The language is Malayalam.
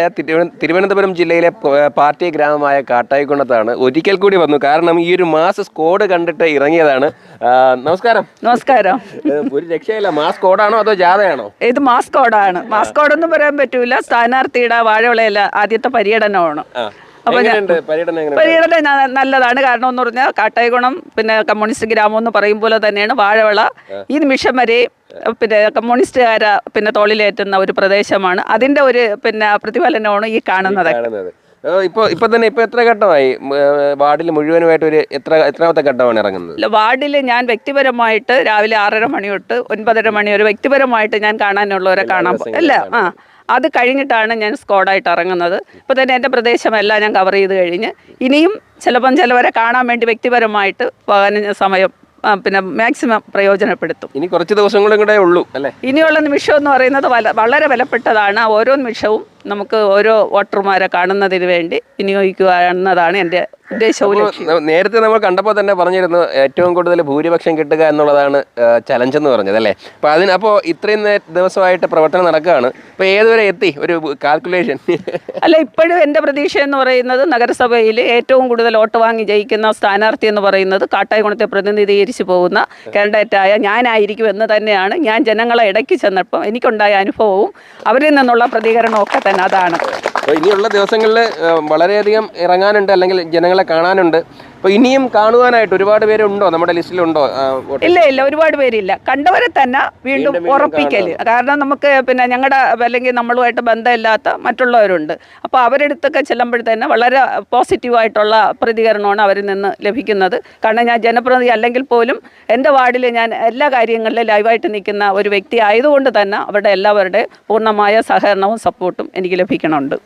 തിരുവന- തിരുവനന്തപുരം ജില്ലയിലെ പാർട്ടി ഗ്രാമമായ കാട്ടായിക്കുണത്താണ് ഒരിക്കൽ കൂടി വന്നു. കാരണം ഈ ഒരു മാസ് സ്കോഡ് കണ്ടിട്ട് ഇറങ്ങിയതാണ്. നമസ്കാരം. നമസ്കാരം. ഒരു രക്ഷയില്ല. മാസ് കോഡാണോ അതോ ജാഥയാണോ? ഇത് മാസ് കോഡാണ് മാസ്കോഡാണ് മാസ്കോഡൊന്നും പറയാൻ പറ്റൂല. സ്ഥാനാർത്ഥിയുടെ വാഴവിളയല്ല ആദ്യത്തെ പര്യടനമാണ്. എങ്ങനെയുണ്ട്? പര്യടനം നല്ലതാണ്. കാരണം എന്ന് പറഞ്ഞാൽ കാട്ടായകുണം പിന്നെ കമ്മ്യൂണിസ്റ്റ് ഗ്രാമം എന്ന് പറയും പോലെ തന്നെയാണ് വാഴവള. ഈ നിമിഷം വരെ പിന്നെ കമ്മ്യൂണിസ്റ്റുകാര പിന്നെ തോളിലേറ്റുന്ന ഒരു പ്രദേശമാണ്. അതിന്റെ ഒരു പിന്നെ പ്രതിഫലനമാണ് ഈ കാണുന്നത്. ഇപ്പൊ ഇപ്പൊ തന്നെ ഇപ്പൊ എത്ര ഘട്ടമായി? വാർഡിൽ മുഴുവനുമായിട്ട് ഒരു എത്ര എത്രാമത്തെ ഘട്ടമാണ് ഇറങ്ങുന്നത്? വാർഡിൽ ഞാൻ വ്യക്തിപരമായിട്ട് രാവിലെ ആറര മണി തൊട്ട് ഒൻപതര മണി വരെ വ്യക്തിപരമായിട്ട് ഞാൻ കാണാനുള്ളവരെ കാണാൻ അല്ല ആ. അത് കഴിഞ്ഞിട്ടാണ് ഞാൻ സ്ക്വാഡായിട്ട് ഇറങ്ങുന്നത്. ഇപ്പോൾ തന്നെ എന്റെ പ്രദേശമെല്ലാം ഞാൻ കവർ ചെയ്ത് കഴിഞ്ഞ്. ഇനിയും ചിലപ്പം ചിലവരെ കാണാൻ വേണ്ടി വ്യക്തിപരമായിട്ട് പോകാൻ സമയം പിന്നെ മാക്സിമം പ്രയോജനപ്പെടുത്തും. ഇനി കുറച്ച് ദിവസങ്ങളും കൂടെ ഉള്ളൂ അല്ലേ? ഇനിയുള്ള നിമിഷം എന്ന് പറയുന്നത് വളരെ വിലപ്പെട്ടതാണ്. ഓരോ നിമിഷവും നമുക്ക് ഓരോ വോട്ടർമാരെ കാണുന്നതിന് വേണ്ടി വിനിയോഗിക്കുക എന്നതാണ് എന്റെ നേരത്തെ നമ്മൾ കണ്ടപ്പോൾ തന്നെ പറഞ്ഞിരുന്നു ഏറ്റവും കൂടുതൽ ഭൂരിപക്ഷം കിട്ടുക എന്നുള്ളതാണ് ചലഞ്ച് എന്ന് പറഞ്ഞത് അല്ലേ? അപ്പൊ അതിന് അപ്പോൾ ഇത്രയും ദിവസമായിട്ട് പ്രവർത്തനം നടക്കുകയാണ്. ഇപ്പൊ ഏതുവരെ എത്തി? ഒരു കാൽക്കുലേഷൻ അല്ല ഇപ്പോഴും എന്റെ പ്രതീക്ഷ എന്ന് പറയുന്നത് നഗരസഭയിൽ ഏറ്റവും കൂടുതൽ വോട്ട് വാങ്ങി ജയിക്കുന്ന സ്ഥാനാർത്ഥി എന്ന് പറയുന്നത് കാട്ടായകുണത്തെ പ്രതിനിധീകരിച്ചു പോകുന്ന കാൻഡിഡേറ്റായ ഞാനായിരിക്കും എന്ന് തന്നെയാണ് ഞാൻ ജനങ്ങളെ ഇടയ്ക്ക് ചെന്നപ്പോൾ എനിക്കുണ്ടായ അനുഭവവും അവരിൽ നിന്നുള്ള പ്രതികരണവും ഒക്കെ തന്നെ അതാണ്. അപ്പോൾ ഇനിയുള്ള ദിവസങ്ങളിൽ വളരെയധികം ഇറങ്ങാനുണ്ട് അല്ലെങ്കിൽ ജനങ്ങളെ കാണാനുണ്ട്. അപ്പോൾ ഇനിയും കാണുവാനായിട്ട് ഒരുപാട് ഉണ്ടോ നമ്മുടെ ലിസ്റ്റിലുണ്ടോ? ഇല്ല ഇല്ല ഒരുപാട് പേരില്ല. കണ്ടവരെ തന്നെ വീണ്ടും ഉറപ്പിക്കൽ കാരണം നമുക്ക് പിന്നെ ഞങ്ങളുടെ അല്ലെങ്കിൽ നമ്മളുമായിട്ട് ബന്ധമില്ലാത്ത മറ്റുള്ളവരുണ്ട്. അപ്പോൾ അവരെടുത്തൊക്കെ ചെല്ലുമ്പോഴത്തേന് വളരെ പോസിറ്റീവായിട്ടുള്ള പ്രതികരണമാണ് അവരിൽ നിന്ന് ലഭിക്കുന്നത്. കാരണം ഞാൻ ജനപ്രതിനിധി അല്ലെങ്കിൽ പോലും എന്റെ വാർഡിൽ ഞാൻ എല്ലാ കാര്യങ്ങളിലും ലൈവായിട്ട് നിൽക്കുന്ന ഒരു വ്യക്തി ആയതുകൊണ്ട് തന്നെ അവരുടെ എല്ലാവരുടെ പൂർണമായ സഹകരണവും സപ്പോർട്ടും എനിക്ക് ലഭിക്കണമുണ്ട്